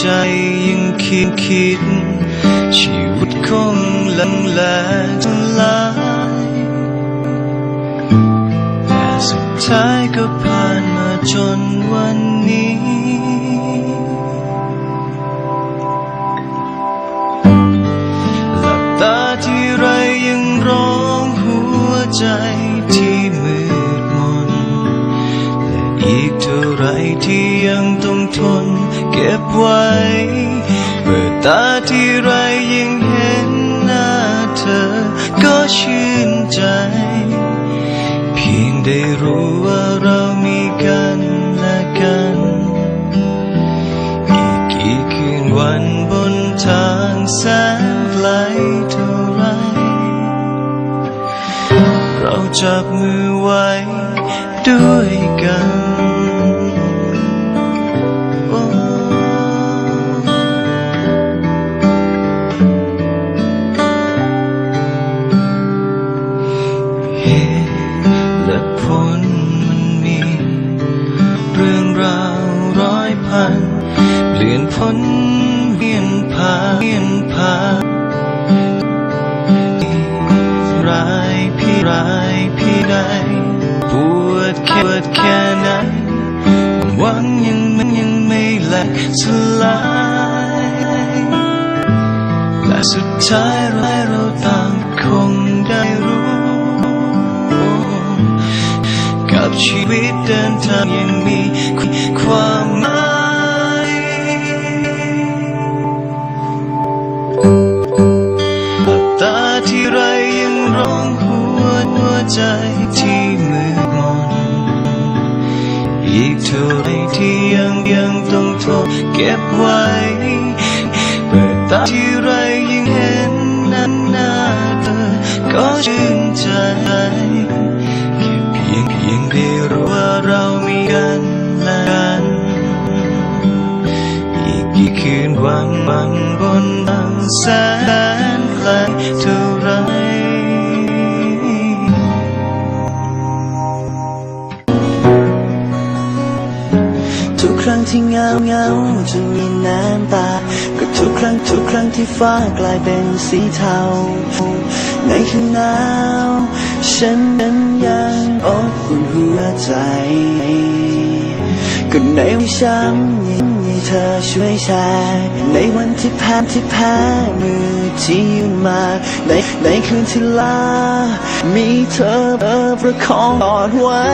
ใจยังคิดคิด ชีวิตคงลังแลทลายแต่สุดท้ายก็ผ่านมาจนวันนี้หลับตาที่ไรยังร้องหัวใจที่มืดมน และอีกเท่าไรที่ยังต้องทน เก็บไว้เปิดตาที่ไรยังเห็นหน้าเธอ ก็ชื่นใจ เพียงได้รู้ว่าเรามีกันและกัน อีกกี่คืนวันบนทางแสนไกลเท่าไร เราจับมือไว้ด้วยกัน อยพันเปลี่ยนพ้นเปลี่ยนผ่านเปลี่ยนผ่านร้ายพี่ร้ายพี่ใดปวดแค่ปวดแค่ไหนหวังยังมันยังไม่แหลกสลายและสุดท้ายเราเราต่างคงได้รู้ กับชีวิตเดินทางยังมี หลับตาที่ไรยังร้องหัวหัวใจที่มืดมนอีกเท่าไรที่ยังยังต้องทนเก็บไว้เปิดตาที่ไรยังเห็นหน้าหน้าเธอก็ชื่นใจแค่เพียงเพียงได้รู้ว่าเรามีกันและกันอีกกี่คืนวังบังบนทางแสน ลเท่าไรทุกครั้งที่เหงาเหงาจนมีน้ำตา ก็ทุกครั้งทุกครั้งที่ฟ้ากลายเป็นสีเทา ในคืนหนาว ฉันนั้นยังอบอุ่นหัวใจ ก็ในวันช้ำยิ่งมี ธอช่วยแชร์ในวันที่แพ้ที่แพ้มือที่ยื่นมาในในคืนที่ลา มีเธอประคองกอดไว้